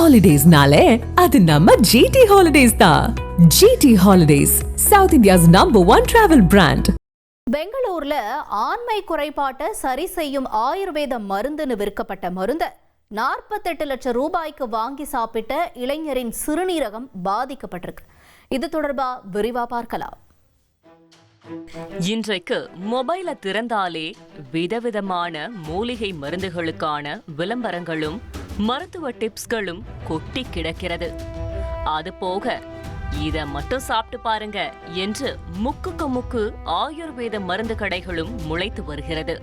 ஹாலிடேஸ்னாலே அது நம்ம ஜிடி ஹாலிடேஸ் தான் GT holidays south India's number one travel brand பெங்களூர்ல ஆண்மை குறைபாட்டை சரி செய்யும் ஆயுர்வேத மருந்துன்னு விற்கப்பட்ட மருந்த நாற்பத்தெட்டு லட்சம் ரூபாய்க்கு வாங்கி சாப்பிட்ட இளைஞரின் சிறுநீரகம் பாதிக்கப்பட்டிருக்கு. இது தொடர்பா விரிவா பார்க்கலாம். இன்றைக்கு மொபைலை திறந்தாலே விதவிதமான மூலிகை மருந்துகளுக்கான விளம்பரங்களும் மருத்துவ டிப்ஸ்களும் கொட்டி கிடக்கிறது. அது போக இத மட்டும் சாப்பிட்டு பாருங்க என்று முக்குக்கு முக்கு ஆயுர்வேத மருந்து கடைகளும் முளைத்து வருகிறது.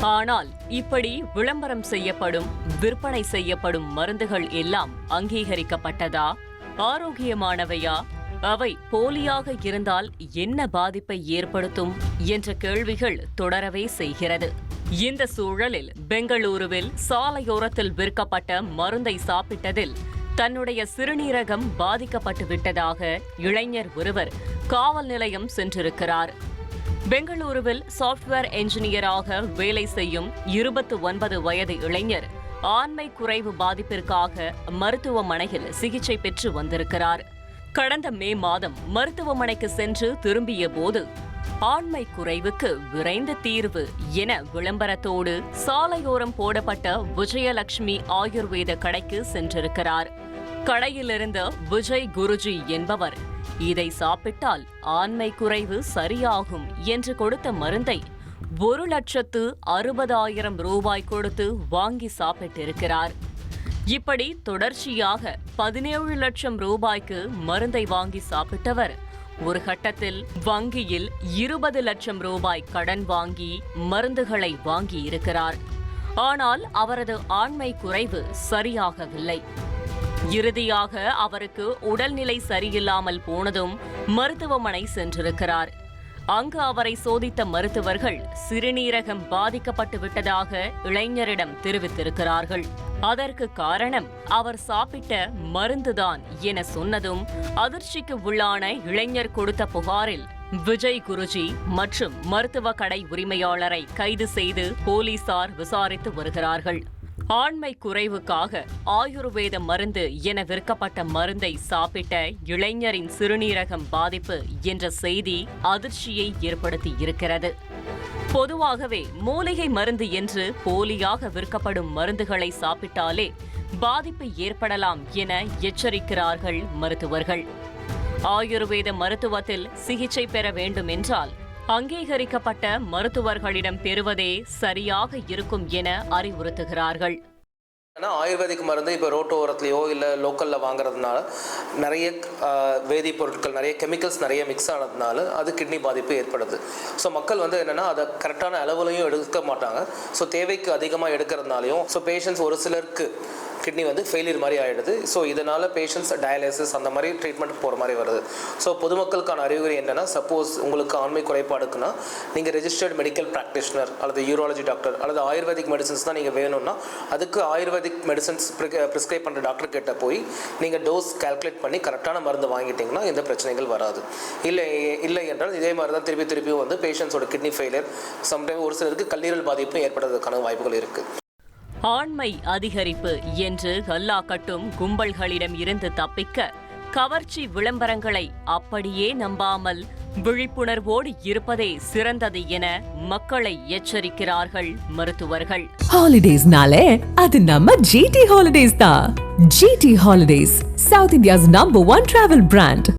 ஆனால் இப்படி விளம்பரம் செய்யப்படும் விற்பனை செய்யப்படும் மருந்துகள் எல்லாம் அங்கீகரிக்கப்பட்டதா? ஆரோக்கியமானவையா? அவை போலியாக இருந்தால் என்ன பாதிப்பை ஏற்படுத்தும்? என்ற கேள்விகள் தொடரவே செய்கிறது. இந்த சூழலில் பெங்களூருவில் சாலையோரத்தில் விற்கப்பட்ட மருந்தை சாப்பிட்டதில் தன்னுடைய சிறுநீரகம் பாதிக்கப்பட்டு விட்டதாக இளைஞர் ஒருவர் காவல் நிலையம் சென்றிருக்கிறார். பெங்களூருவில் சாஃப்ட்வேர் என்ஜினியராக வேலை செய்யும் இருபத்து ஒன்பது வயது இளைஞர் ஆண்மை குறைவு பாதிப்பிற்காக மருத்துவமனையில் சிகிச்சை பெற்று வந்திருக்கிறார். கடந்த மே மாதம் மருத்துவமனைக்கு சென்று திரும்பிய போது ஆண்மை குறைவுக்கு விரைந்த தீர்வு என விளம்பரத்தோடு சாலையோரம் போடப்பட்ட விஜயலட்சுமி ஆயுர்வேத கடைக்கு சென்றிருக்கிறார். கடையிலிருந்த விஜய் குருஜி என்பவர் இதை சாப்பிட்டால் ஆண்மை குறைவு சரியாகும் என்று கொடுத்த மருந்தை ஒரு லட்சத்து அறுபதாயிரம் ரூபாய் கொடுத்து வாங்கி சாப்பிட்டிருக்கிறார். இப்படி தொடர்ச்சியாக பதினேழு லட்சம் ரூபாய்க்கு மருந்தை வாங்கி சாப்பிட்டவர். ஒரு கட்டத்தில் வங்கியில் இருபது லட்சம் ரூபாய் கடன் வாங்கி மருந்துகளை வாங்கி இருக்கிறார். ஆனால் அவரது ஆண்மை குறைவு சரியாகவில்லை. இறுதியாக அவருக்கு உடல்நிலை சரியில்லாமல் போனதும் மருத்துவமனை சென்றிருக்கிறார். அங்கு அவரை சோதித்த மருத்துவர்கள் சிறுநீரகம் பாதிக்கப்பட்டு விட்டதாக இளைஞரிடம் தெரிவித்திருக்கிறார்கள். அதற்கு காரணம் அவர் சாப்பிட்ட மருந்துதான் என சொன்னதும் அதிர்ச்சிக்கு உள்ளான இளைஞர் கொடுத்த புகாரில் விஜய் குருஜி மற்றும் மருத்துவ கடை உரிமையாளரை கைது செய்து போலீசார் விசாரித்து வருகிறார்கள். ஆண்மை குறைவுக்காக ஆயுர்வேத மருந்து என விற்கப்பட்ட மருந்தை சாப்பிட்ட இளைஞரின் சிறுநீரகம் பாதிப்பு என்ற செய்தி அதிர்ச்சியை ஏற்படுத்தி இருக்கிறது. பொதுவாகவே மூலிகை மருந்து என்று போலியாக விற்கப்படும் மருந்துகளை சாப்பிட்டாலே பாதிப்பு ஏற்படலாம் என எச்சரிக்கிறார்கள் மருத்துவர்கள். ஆயுர்வேத மருத்துவத்தில் சிகிச்சை பெற வேண்டும் என்றால் அங்கீகரிக்கப்பட்ட மருத்துவர்களிடம் பெறுவதே சரியாக இருக்கும் என அறிவுறுத்துகிறார்கள். ஆனால் ஆயுர்வேதிக் மருந்து இப்போ ரோட்டு ஓரத்துலையோ இல்லை லோக்கலில் வாங்குறதுனால நிறைய வேதிப்பொருட்கள் நிறைய கெமிக்கல்ஸ் நிறைய மிக்ஸ் ஆனதுனால அது கிட்னி பாதிப்பு ஏற்படுது. ஸோ மக்கள் வந்து என்னென்னா அதை கரெக்டான அளவுலையும் எடுக்க மாட்டாங்க. ஸோ தேவைக்கு அதிகமாக எடுக்கிறதுனாலையும் ஸோ பேஷண்ட்ஸ் ஒரு சிலருக்கு கிட்னி வந்து ஃபெயிலியர் மாதிரி ஆகிடுது ஸோ இதனால் பேஷண்ட்ஸ் டயாலிசிஸ் அந்த மாதிரி ட்ரீட்மெண்ட் போகிற மாதிரி வருது. ஸோ பொதுமக்களுக்கான அறிகுறி என்னென்னா சப்போஸ் உங்களுக்கு ஆண்மை குறைபாடுக்குன்னா நீங்கள் ரெஜிஸ்டர்ட் மெடிக்கல் ப்ராக்டிஷனர் அல்லது யூராலஜி டாக்டர் அல்லது ஆயுர்வேதிக் மெடிசன்ஸ் தான் நீங்கள் வேணும்னா அதுக்கு ஆயுர்வேதிக் மெடிசன்ஸ் ப்ரிஸ்கிரைப் பண்ணுற டாக்டர் கிட்ட போய் நீங்கள் டோஸ் கால்குலேட் பண்ணி கரெக்டான மருந்து வாங்கிட்டீங்கன்னா எந்த பிரச்சனைகள் வராது. இல்லை இல்லை என்றால் இதே மாதிரி தான் திருப்பி திருப்பி வந்து பேஷண்ட்ஸோட கிட்னி ஃபெயிலியர் சம்டைம் ஒரு சிலருக்கு கல்லீரல் பாதிப்பும் ஏற்படுறதுக்கான வாய்ப்புகள் இருக்குது ஆண்மை அதிகரிப்பு என்று கல்லா கட்டும் கும்பல்களிடம் இருந்து தப்பிக்க கவர்ச்சி விளம்பரங்களை அப்படியே நம்பாமல் விழிப்புணர்வோடு இருப்பதே சிறந்தது என மக்களை எச்சரிக்கிறார்கள் மருத்துவர்கள். ஹாலிடேஸ்னாலே அது நம்ம ஜிடி ஹாலிடேஸ் தான். GT holidays south India's number one travel brand